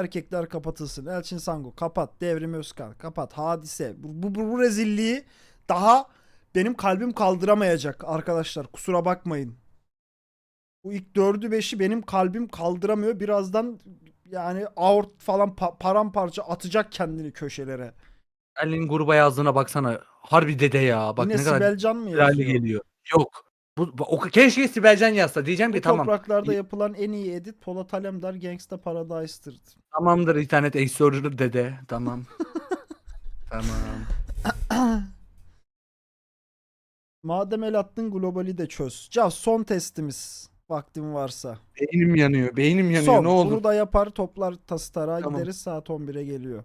erkekler kapatılsın. Elçin Sango kapat. Devrim Özkan kapat. Hadise. Bu, bu, bu, bu rezilliği daha benim kalbim kaldıramayacak arkadaşlar. Kusura bakmayın. Bu ilk dördü beşi benim kalbim kaldıramıyor. Birazdan yani aort falan pa- paramparça atacak kendini köşelere. Elin gruba yazdığına baksana. Harbi dede ya. Bak Yine ne kadar Sibel Can mı değerli yazıyor? geliyor. Yok. Bu, bu- o, keşke Sibelcan yazsa. Diyeceğim Bu ki tamam. topraklarda yapılan en iyi edit Polat Alemdar Gangsta Paradise'tır. Tamamdır internet explorer dede. Tamam. tamam. Madem el attın globali de çöz. Cav son testimiz. Vaktin varsa. Beynim yanıyor. Beynim yanıyor. Son. ne olur. Bunu da yapar toplar tası tarağa Tamam. gideriz saat 11'e geliyor.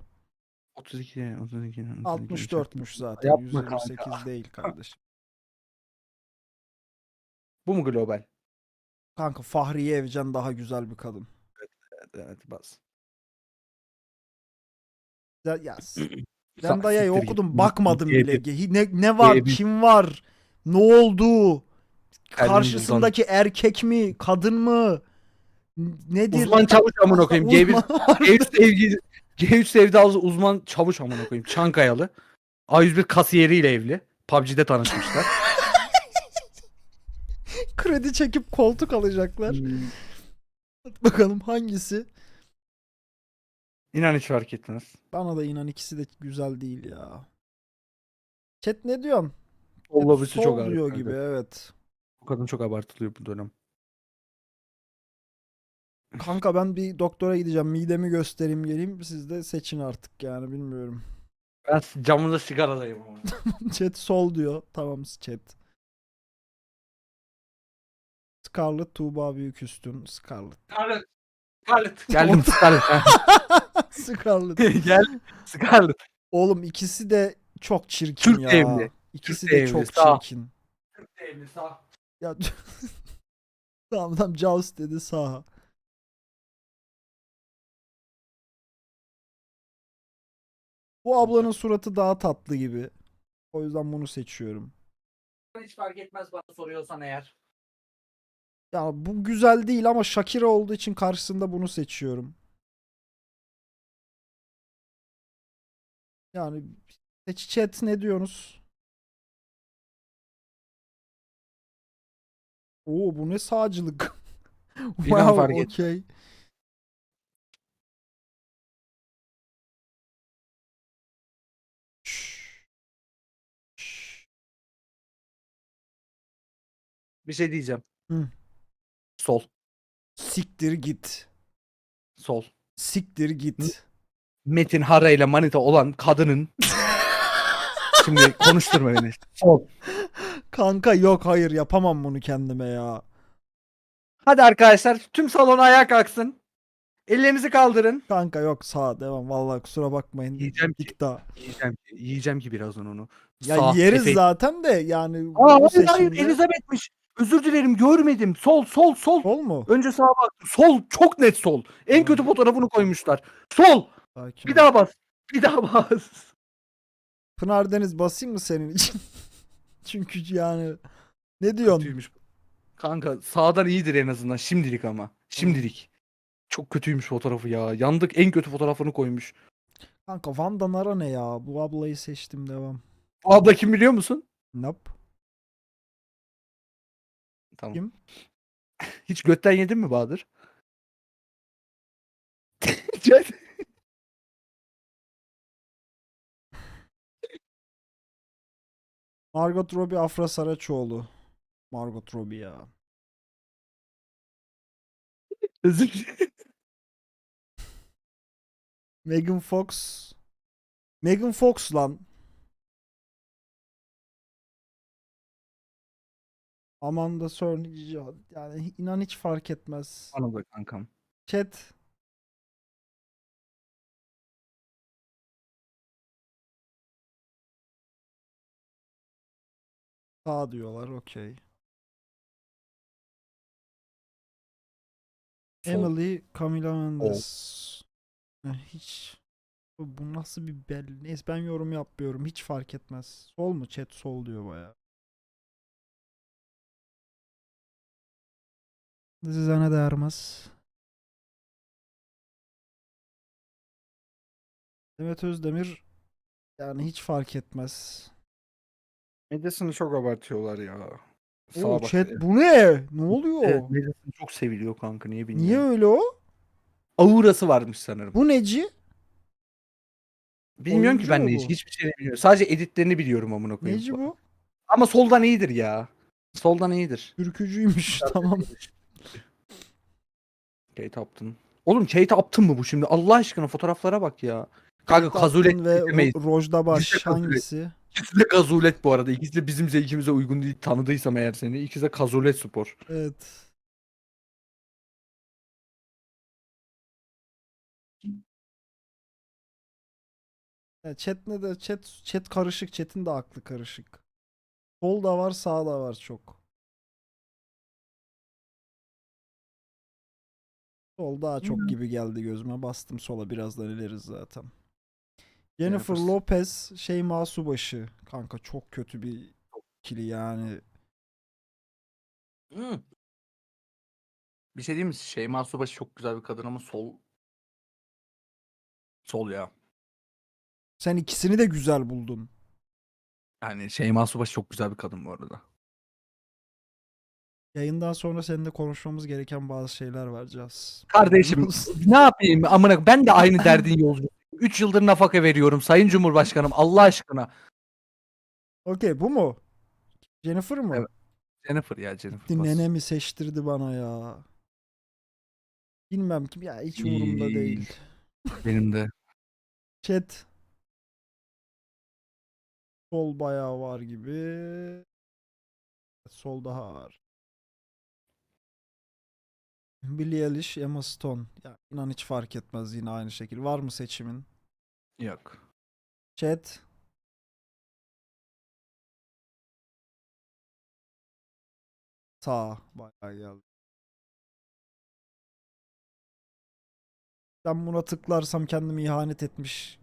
32 32 64'müş zaten. Yapma 128 kanka. değil kardeşim. Bu mu global? Kanka Fahriye Evcen daha güzel bir kadın. Evet, evet bas. Ya, ya ben dayayı okudum bakmadım bile. Ne, ne var? Kim var? Ne oldu? Karşısındaki erkek mi? Kadın mı? Nedir? Uzman çavuş amına koyayım. G1 Uzman- G3 sevgili G3 sevdalısı uzman çavuş amına koyayım. Çankayalı. A101 kasiyeriyle evli. PUBG'de tanışmışlar. Kredi çekip koltuk alacaklar. Hmm. Bakalım hangisi? İnan hiç fark etmez. Bana da inan ikisi de güzel değil ya. Chat ne diyorsun? Sol Hep lobisi sol çok diyor ağır. gibi evet. Bu kadın çok abartılıyor bu dönem. Kanka ben bir doktora gideceğim. Midemi göstereyim geleyim. Siz de seçin artık yani bilmiyorum. Ben camında sigaradayım ama. Chat sol diyor. Tamam chat. Scarlett Tuğba Büyüküstün. Scarlett. Scarlett. Scarlett. Geldim Scarlett. Scarlett. Gel. Scarlett. Oğlum ikisi de çok çirkin Türk ya. evli. İkisi Türk de evli, çok sağ. çirkin. Türk devli sağ. Ya tamam tamam Jaws dedi sağ. Bu ablanın suratı daha tatlı gibi. O yüzden bunu seçiyorum. Hiç fark etmez bana soruyorsan eğer. Ya bu güzel değil ama Shakira olduğu için karşısında bunu seçiyorum. Yani chat ne diyorsunuz? Oo bu ne sağcılık. İnan fark. Şşş. Bir şey diyeceğim. Hı. Sol. Siktir git. Sol. Siktir git. Metin Hara ile manita olan kadının Şimdi konuşturma beni. Sol. Kanka yok hayır yapamam bunu kendime ya. Hadi arkadaşlar tüm salon ayağa kalksın. Ellerinizi kaldırın. Kanka yok sağ devam. Vallahi kusura bakmayın. Yiyeceğim ki. Dikta. Yiyeceğim ki, yiyeceğim ki birazdan onu. Ya Sağ, yeriz Efe- zaten de yani Aa, bu hayır hayır seçimde- Elizabeth'miş. Özür dilerim görmedim. Sol sol sol. Sol mu? Önce sağa bak. Sol çok net sol. En kötü fotoğrafını koymuşlar. Sol. Sakin Bir ol. daha bas. Bir daha bas. Pınar Deniz basayım mı senin için? Çünkü yani ne diyorsun? Kötüymüş. Kanka sağdan iyidir en azından şimdilik ama. Şimdilik. Çok kötüymüş fotoğrafı ya. Yandık en kötü fotoğrafını koymuş. Kanka Vanda Nara ne ya? Bu ablayı seçtim devam. Bu abla kim biliyor musun? Nope. Tamam. Kim? Hiç götten yedin mi Bahadır? Margot Robbie Afra Saraçoğlu. Margot Robbie ya. Megan Fox. Megan Fox lan. Amanda Sörnic yani inan hiç fark etmez. Bana da kankam. Chat Sağ diyorlar okey. Emily Camila Mendes. Eh, Hiç bu nasıl bir bel? Neyse ben yorum yapmıyorum. Hiç fark etmez. Sol mu? Chat sol diyor baya. Size ne dermez? Demet Özdemir yani hiç fark etmez. Medyasını çok abartıyorlar ya. Sağa Oo, bak chat bu ne? Ne oluyor? Evet, medyasını çok seviliyor kanka niye bilmiyorum. Niye öyle o? Aurası varmış sanırım. Bu neci? Bilmiyorum ki oyuncu ben mu ne bu? hiç- hiçbir şey bilmiyorum. Sadece editlerini biliyorum amına koyayım. Neci bu? Ama soldan iyidir ya. Soldan iyidir. Ürkücüymüş tamam. Kate Upton. Oğlum Kate Upton mu bu şimdi? Allah aşkına fotoğraflara bak ya. Kanka kazulet Upton ve demeyiz. Ro- Rojda Baş kazulet. hangisi? İkisi de kazulet bu arada. İkisi de bizim zevkimize uygun değil. Tanıdıysam eğer seni. İkisi de kazulet spor. Evet. Ya chat ne de chat chat karışık. Chat'in de aklı karışık. Sol da var, sağ da var çok. Sol daha çok Hmm. gibi geldi gözüme. Bastım sola birazdan ileriz zaten. Jennifer Jennifer. Lopez, Şeyma Subaşı. Kanka çok kötü bir ikili yani. Bir şey diyeyim mi? Şeyma Subaşı çok güzel bir kadın ama sol sol ya. Sen ikisini de güzel buldun. Yani Şeyma Subaşı çok güzel bir kadın bu arada. Yayından sonra seninle konuşmamız gereken bazı şeyler var Caz. Kardeşim ne yapayım amına ben de aynı derdin yolcuyum. 3 yıldır nafaka veriyorum Sayın Cumhurbaşkanım Allah aşkına. Okey bu mu? Jennifer mı? Evet, Jennifer ya Jennifer. Gitti. Nene mi seçtirdi bana ya? Bilmem kim ya hiç umurumda İyi. değil. Benim de. Chat. Sol bayağı var gibi. Sol daha ağır. Billie Eilish, Emma Stone. Ya inan hiç fark etmez yine aynı şekil. Var mı seçimin? Yok. Chat. Sağ bayağı geldi. Ben buna tıklarsam kendimi ihanet etmiş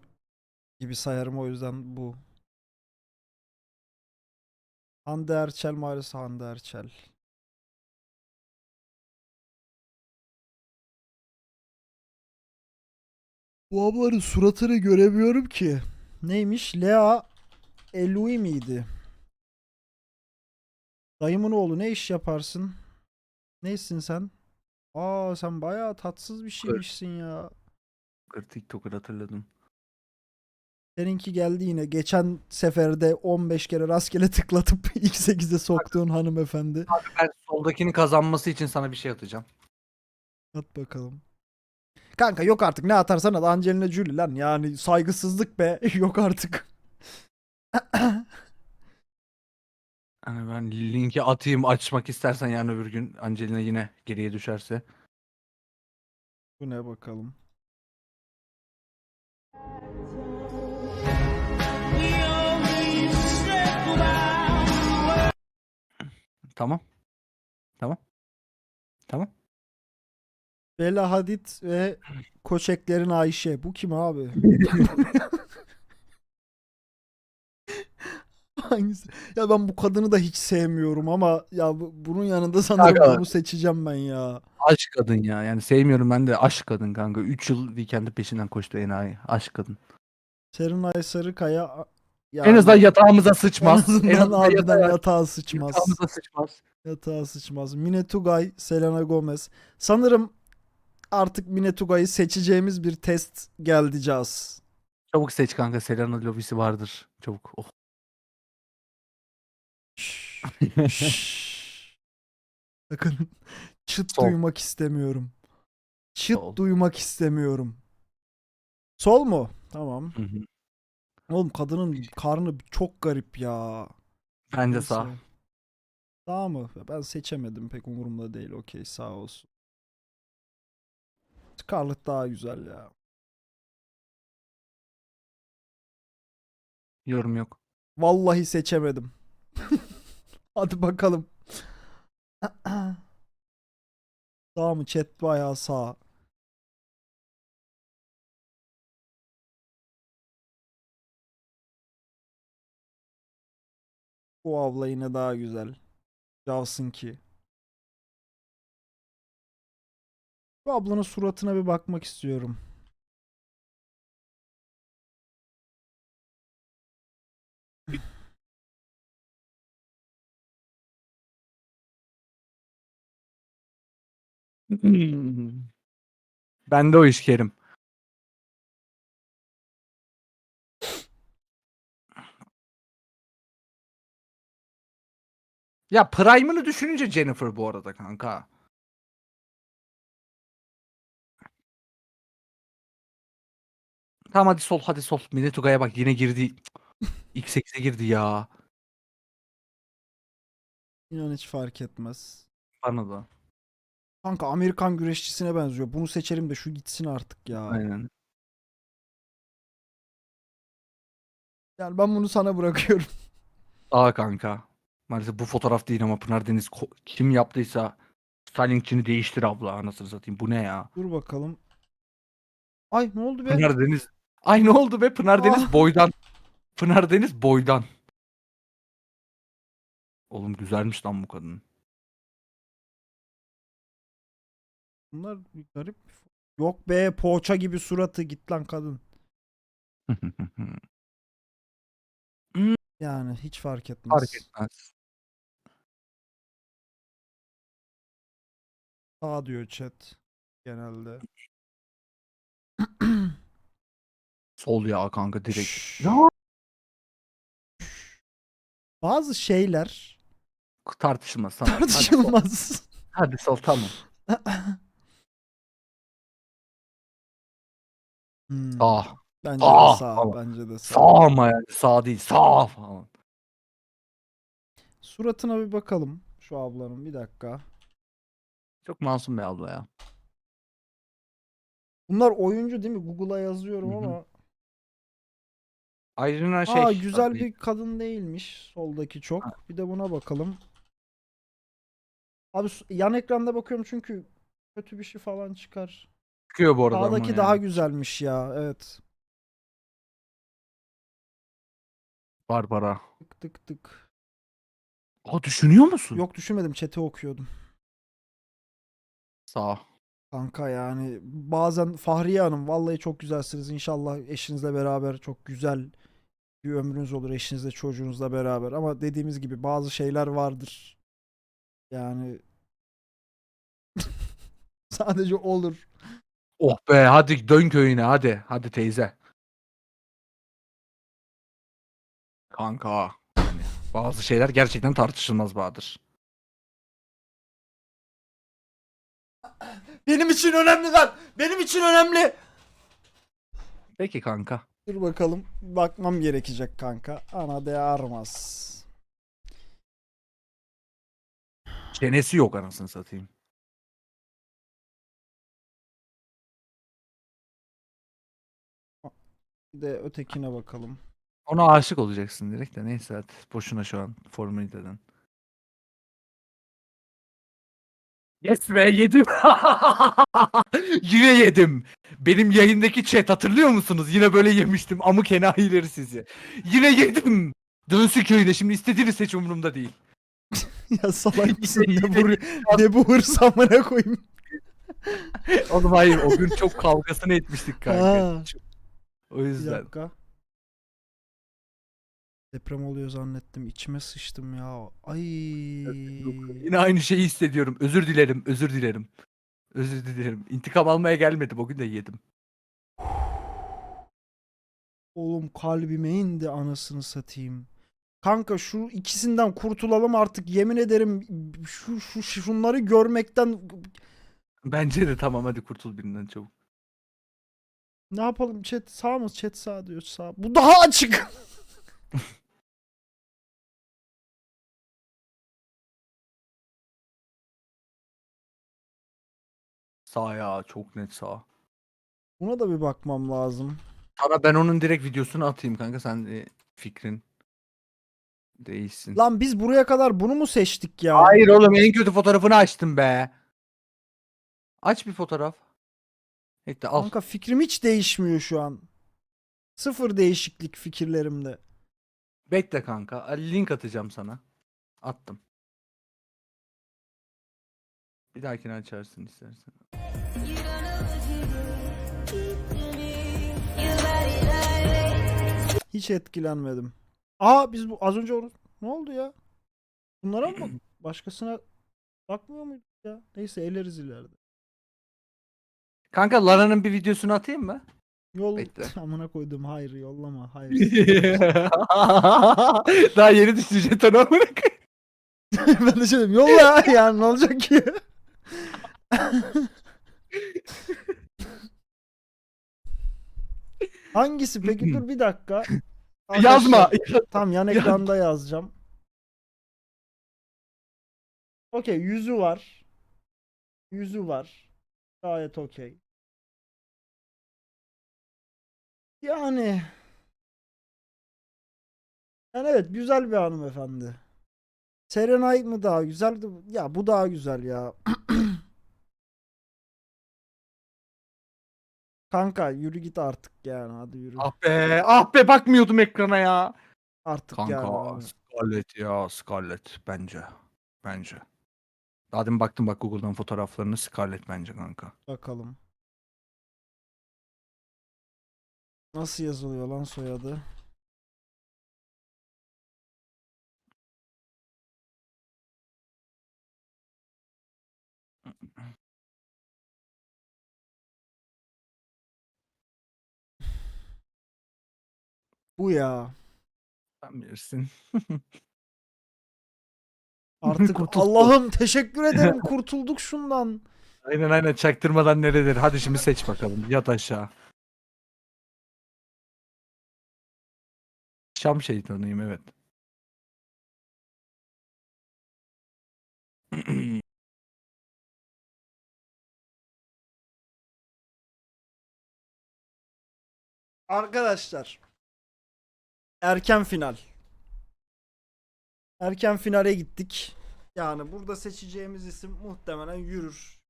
gibi sayarım o yüzden bu. Hande Erçel maalesef Hande Erçel. Bu ablanın suratını göremiyorum ki. Neymiş? Lea Elui miydi? Dayımın oğlu ne iş yaparsın? Neysin sen? Aa sen bayağı tatsız bir şeymişsin ya. Bir TikToker hatırladım. Seninki geldi yine. Geçen seferde 15 kere rastgele tıklatıp ilk 8'e soktuğun hanımefendi. Ben soldakini kazanması için sana bir şey atacağım. At bakalım. Kanka yok artık ne atarsan at Angelina Jolie lan yani saygısızlık be yok artık. Hani ben linki atayım açmak istersen yarın öbür gün Angelina yine geriye düşerse. Bu ne bakalım. Tamam. Tamam. Tamam. Bella Hadid ve Koçeklerin Ayşe. Bu kim abi? Hangisi? Ya ben bu kadını da hiç sevmiyorum ama ya bu- bunun yanında sanırım Kanka. bunu seçeceğim ben ya. Aşk kadın ya. Yani sevmiyorum ben de aşk kadın kanka. 3 yıl Weekend'in peşinden koştu enayi. Aşk kadın. Serenay Sarıkaya a- En yani azından yatağımıza en sıçmaz. En azından azından harbiden yatağa, yatağa sıçmaz. yatağımıza sıçmaz. Yatağa sıçmaz. Mine Tugay, Selena Gomez. Sanırım artık Mine Tugay'ı seçeceğimiz bir test geldi Caz. Çabuk seç kanka. Selena lobisi vardır. Çabuk. Oh. Şşş, şşş. Sakın çıt Sol. duymak istemiyorum. Çıt Sol. duymak istemiyorum. Sol mu? Tamam. Hı hı. Oğlum kadının karnı çok garip ya. Bence Neyse. sağ. Sağ mı? Ben seçemedim pek umurumda değil. Okey sağ olsun. Scarlett daha güzel ya. Yorum yok. Vallahi seçemedim. Hadi bakalım. Sağ mı? Chat bayağı sağ. Bu abla yine daha güzel. Javsın ki. Şu ablanın suratına bir bakmak istiyorum. Ben de o iş Kerim. Ya Prime'ını düşününce Jennifer bu arada kanka. Tamam hadi sol hadi sol. Minetuga'ya bak yine girdi. X8'e girdi ya. İnan hiç fark etmez. Bana da. Kanka Amerikan güreşçisine benziyor. Bunu seçelim de şu gitsin artık ya. Aynen. Yani ben bunu sana bırakıyorum. Aa kanka. Maalesef bu fotoğraf değil ama Pınar Deniz ko- kim yaptıysa stylingçini değiştir abla anasını satayım. Bu ne ya? Dur bakalım. Ay ne oldu be? Pınar Deniz. Ay ne oldu be Pınar Deniz Ah. boydan. Pınar Deniz boydan. Oğlum güzelmiş lan bu kadın. Bunlar bir garip. Yok be poğaça gibi suratı git lan kadın. Yani hiç fark etmez. Fark etmez. Sağ diyor chat genelde. Sol ya kanka direkt. Ya. Bazı şeyler Tartışılmaz tamam. Hadi sol. tartışılmaz. Hadi sol tamam. Hmm, Sağ. Bence Sağ de sağ. falan. Bence de sağ. Sağ ama yani sağ değil sağ falan. Suratına bir bakalım şu ablanın bir dakika. Çok masum bir abla ya. Bunlar oyuncu değil mi? Google'a yazıyorum Hı hı. ama. Ayrıca şey. Aa güzel bir kadın değilmiş soldaki çok. Bir de buna bakalım. Abi yan ekranda bakıyorum çünkü kötü bir şey falan çıkar. Çıkıyor bu arada Sağdaki daha yani. güzelmiş ya. Evet. Barbara. Tık tık tık. Aa düşünüyor musun? Yok düşünmedim chat'i okuyordum. Sağ. Kanka yani bazen Fahriye Hanım vallahi çok güzelsiniz. İnşallah eşinizle beraber çok güzel bir ömrünüz olur eşinizle çocuğunuzla beraber. Ama dediğimiz gibi bazı şeyler vardır. Yani sadece olur. Oh be hadi dön köyüne hadi. Hadi teyze. Kanka. Yani bazı şeyler gerçekten tartışılmaz Bahadır. Benim için önemli lan. Benim için önemli. Peki kanka. Dur bakalım. Bakmam gerekecek kanka. Ana de Armas. Çenesi yok anasını satayım. Bir de ötekine bakalım. Ona aşık olacaksın direkt de neyse hadi. Boşuna şu an formaliteden. Yes be yedim. Yine yedim. Benim yayındaki chat hatırlıyor musunuz? Yine böyle yemiştim. Amık enayileri sizi. Yine yedim. Dönsün köyüne şimdi istediğiniz seç umurumda değil. ya salak mısın? ne, bu, ne bu hırs amına koyayım. Oğlum hayır o gün çok kavgasını etmiştik kanka. Ha. O Bir yüzden. dakika. Deprem oluyor zannettim. İçime sıçtım ya. Ay. Yine aynı şeyi hissediyorum. Özür dilerim, özür dilerim. Özür dilerim. İntikam almaya gelmedim. O gün de yedim. Oğlum kalbime indi anasını satayım. Kanka şu ikisinden kurtulalım artık yemin ederim şu, şu şunları görmekten Bence de tamam hadi kurtul birinden çabuk. ne yapalım chat sağ mı chat sağ diyor sağ. Bu daha açık. Sağ ya çok net sağ. Buna da bir bakmam lazım. Sana ben onun direkt videosunu atayım kanka sen de fikrin değişsin. Lan biz buraya kadar bunu mu seçtik ya? Hayır oğlum en kötü fotoğrafını açtım be. Aç bir fotoğraf. Bekle al. Kanka fikrim hiç değişmiyor şu an. Sıfır değişiklik fikirlerimde. Bekle kanka. Link atacağım sana. Attım. Bir dahakini açarsın istersen. Hiç etkilenmedim. Aa biz bu az önce onu ne oldu ya? Bunlara mı başkasına bakmıyor muyduk ya? Neyse eleriz ileride. Kanka Lara'nın bir videosunu atayım mı? Yol Bekle. amına koydum hayır yollama hayır. Daha yeni düştü jeton amına koyayım. ben de şey dedim yolla ya yani ne olacak ki? Hangisi peki dur bir dakika. Yazma. Tam yan ekranda yazacağım. Okey yüzü var. Yüzü var. Gayet okey. Yani yani evet güzel bir hanımefendi. Serenay mı daha güzel? Ya bu daha güzel ya. Kanka yürü git artık yani hadi yürü. Ah be, ah be bakmıyordum ekrana ya. Artık Kanka yani. abi. Scarlett ya Scarlett bence. Bence. Daha demin baktım bak Google'dan fotoğraflarını Scarlett bence kanka. Bakalım. Nasıl yazılıyor lan soyadı? Bu ya. Sen bilirsin. Artık Kurtulduk. Allah'ım teşekkür ederim kurtulduk şundan. Aynen aynen çaktırmadan neredir? Hadi şimdi seç bakalım. Yat aşağı. Şam şeytanıyım evet. Arkadaşlar. Erken final. Erken finale gittik. Yani burada seçeceğimiz isim muhtemelen yürür.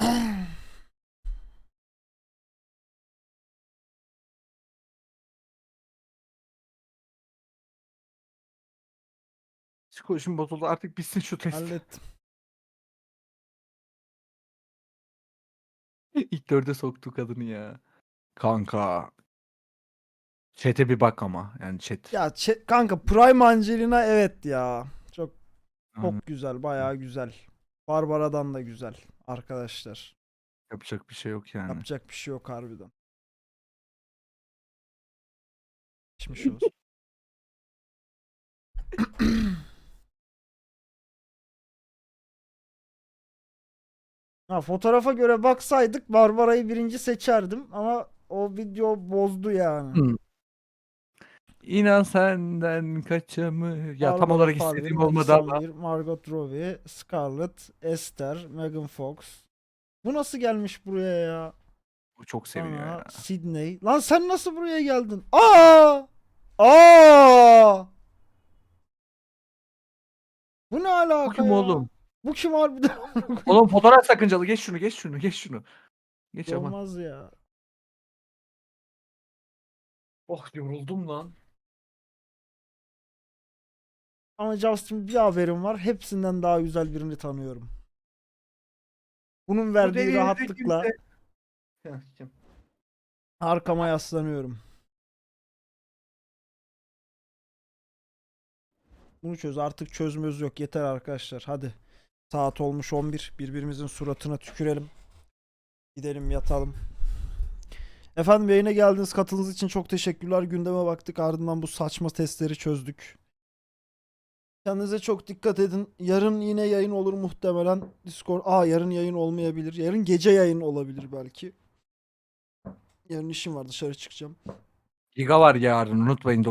Psikolojim bozuldu artık bitsin şu test. Hallettim. İlk dörde soktu kadını ya. Kanka. Chat'e bir bak ama. Yani chat. Ya çe- kanka Prime Angelina evet ya. Çok çok güzel, bayağı güzel. Barbara'dan da güzel arkadaşlar. Yapacak bir şey yok yani. Yapacak bir şey yok harbiden. Geçmiş olsun. Ha, fotoğrafa göre baksaydık Barbara'yı birinci seçerdim ama o video bozdu yani. Hı. İnan senden kaçamı. Ya tam olarak Palmer, istediğim Melissa olmadı ama. Weir, Margot Robbie, Scarlett, Esther, Megan Fox. Bu nasıl gelmiş buraya ya? Bu çok seviyor Aa, ya. Sydney. Lan sen nasıl buraya geldin? Aa! Aa! Bu ne alaka Bu kim ya? oğlum? Bu kim harbiden? Oğlum fotoğraf sakıncalı. Geç şunu, geç şunu, geç şunu. Geç ama. Olmaz ya. Oh yoruldum lan. Ama Justin bir haberim var. Hepsinden daha güzel birini tanıyorum. Bunun verdiği rahatlıkla arkama yaslanıyorum. Bunu çöz. Artık çözmüyoruz yok. Yeter arkadaşlar. Hadi. Saat olmuş 11. Birbirimizin suratına tükürelim. Gidelim yatalım. Efendim yayına geldiniz. Katılınız için çok teşekkürler. Gündeme baktık. Ardından bu saçma testleri çözdük. Kendinize çok dikkat edin. Yarın yine yayın olur muhtemelen. Discord. Aa yarın yayın olmayabilir. Yarın gece yayın olabilir belki. Yarın işim var dışarı çıkacağım. Giga var yarın unutmayın